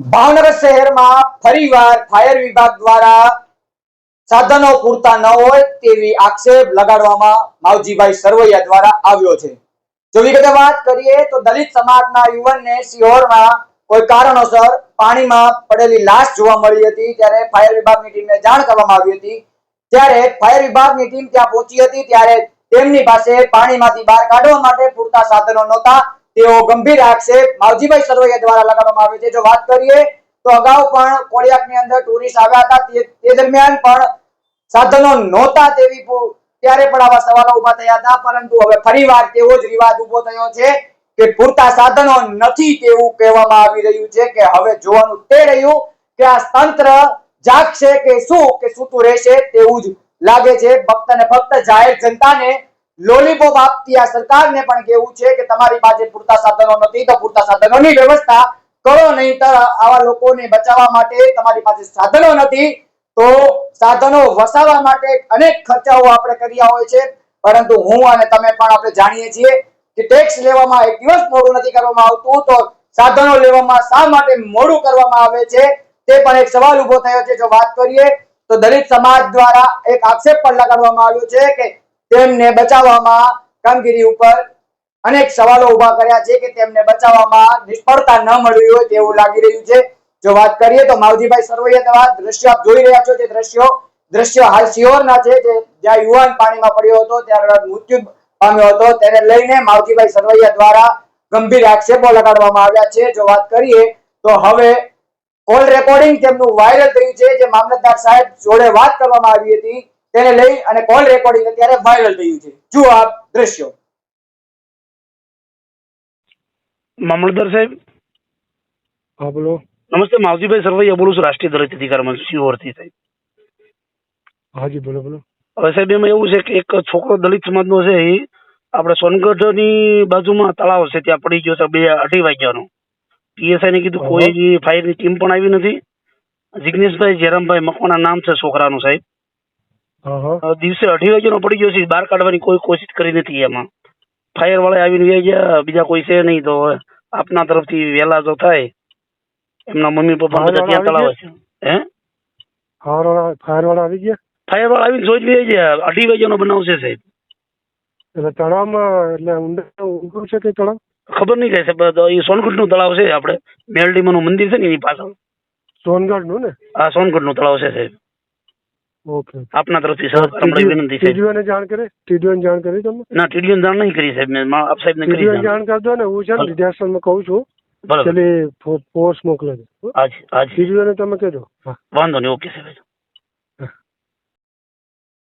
ભાવનગર શહેરમાં ફરીવાર ફાયર વિભાગ દ્વારા સાધનો પૂરતા ન હોય તેવી આક્ષેપ લગાડવામાં માવજીભાઈ સરવૈયા દ્વારા આવ્યો છે. જો વિગતે વાત કરીએ તો દલિત સમાજના યુવાનને સિહોરમાં કોઈ કારણોસર પાણીમાં પડેલી લાશ જોવા મળી હતી ત્યારે ફાયર વિભાગની ટીમને જાણ કરવામાં આવી હતી. ત્યારે ફાયર વિભાગની ટીમ ત્યાં પહોંચી હતી ત્યારે તેમની પાસે પાણીમાંથી બહાર કાઢવા માટે પૂરતા સાધનો નહોતા. તેઓ ગંભીર આક્ષેપ માવજીભાઈ સરવૈયા દ્વારા લગાડવામાં આવ્યો છે. જો વાત કરીએ તો અગાઉ પણ કોળિયાકની અંદર ટુરિસ્ટ આવ્યા હતા. તે દરમિયાન પણ સાધનો નહોતા તેવી ત્યારે પણ આવા સવાલો ઊભા થયા હતા. પરંતુ હવે ફરીવાર તેવો જ રિવાજ ઊભો થયો છે કે પૂરતા સાધનો નથી તેવું કહેવામાં આવી રહ્યું છે કે હવે જોવાનું તે રહ્યું કે આ તંત્ર જાગશે કે શું કે સૂતું રહેશે તેવું જ લાગે છે. ફક્ત ને ફક્ત જાહેર જનતાને લોલીપોપ આપતી આ સરકારને પણ કહેવું છે કે તમારી પાસે પૂરતા સાધનો નથી તો પૂરતા સાધનોની વ્યવસ્થા કરો, નહીંતર આવા લોકોને બચાવવા માટે તમારી પાસે સાધનો નથી તો સાધનો વસાવવા માટે અનેક ખર્ચાઓ આપણે કર્યા હોય છે. પરંતુ હું અને તમે પણ આપણે જાણીએ છીએ કે ટેક્સ લેવામાં એક દિવસ મોડું નથી કરવામાં આવતું તો સાધનો લેવામાં શા માટે મોડું કરવામાં આવે છે? તે પણ એક સવાલ ઊભો થયો છે. જો વાત કરીએ તો દલિત સમાજ દ્વારા એક આક્ષેપ પણ લગાડવામાં આવ્યો છે કે તેમને બચાવવામાં કામગીરી ઉપર અનેક સવાલો ઊભા કર્યા છે કે તેમને બચાવવામાં નિષ્ફળતા ન મળી હોય તેવું લાગી રહ્યું છે. જો વાત કરીએ તો માવજીભાઈ સરવૈયા દ્વારા આપ જોઈ રહ્યા છો તે દ્રશ્યો દ્રશ્યો હાલ સિયોરના છે જ્યાં યુવાન પાણીમાં પડ્યો હતો ત્યારે મૃત્યુ પામ્યો હતો, તેને લઈને માવજીભાઈ સરવૈયા દ્વારા ગંભીર આક્ષેપો લગાડવામાં આવ્યા છે. જો વાત કરીએ તો હવે કોલ રેકોર્ડિંગ તેમનું વાયરલ થયું છે, જે મામલતદાર સાહેબ જોડે વાત કરવામાં આવી હતી. તેને લઈ અને કોલ રેકોર્ડિંગ અત્યારે વાયરલ થયું છે. જુઓ આપ દ્રશ્યો. મામલતદાર સાહેબ? હા બોલો. નમસ્તે માવજીભાઈ સરવૈયા બોલું છું રાષ્ટ્રીય દલિત અધિકાર મંચ શિહોરથી સાહેબ હાજી બોલો બોલો. હવે સાહેબ એમાં એવું છે કે એક છોકરો દલિત સમાજનો છે એ આપણે સોનગઢની બાજુમાં તળાવ છે ત્યાં પડી ગયો છે બે અઢી વાગ્યાનો. પીએસઆઈ ને કીધું કોઈ કોઈ ફાયરની ટીમ પણ આવી નથી. જિગ્નેશભાઈ જયરામભાઈ મકવાના નામ છે છોકરાનું સાહેબ. દિવસે અઢી વાગ્યાનો પડી ગયો છે. બહાર કાઢવાની કોઈ કોશિશ કરી નથી એમાં. ફાયર વાળા આવીને વહી ગયા. બીજા કોઈ છે નહીં તો આપના તરફથી વહેલા જો થાય. એમના મમ્મી પપ્પા બધા ત્યાં તળાવ. છે હે? ફાયર વાળા ફાયર વાળા આવી ગયા? ફાયર વાળા આવીને જોઈ લઈ ગયા. અઢી વાગ્યાનો બનાવ છે સાહેબ. એટલે તળાવમાં એટલે ઊંડા છે કે તળાવ? ખબર નહીં કઈ સાહેબ. એ સોનગઢનું તળાવ છે. આપણે મેલડીમાનું મંદિર છે ને એની પાછળ. સોનગઢનું? ને આ સોનગઢનું તળાવ છે સાહેબ. ઓકે આપના તરફથી સહકાર મળે વિનંતી છે. ટીડીઓને જાણ કરે ટીડીઓને જાણ કરી તમે ના ટીડીઓને જાણ નહીં કરી સાહેબ. મેં આપ સાહેબને કરી ટીડીઓ ને જાણ. કરી દો ને હું છે ને વિદ્યાશ્રમમાં કહું છું. બરાબર ફો- ફોર્સ મોકલે છે. આજ હાજી ને તમે કહેજો. વાંધો નહીં ઓકે સાહેબ.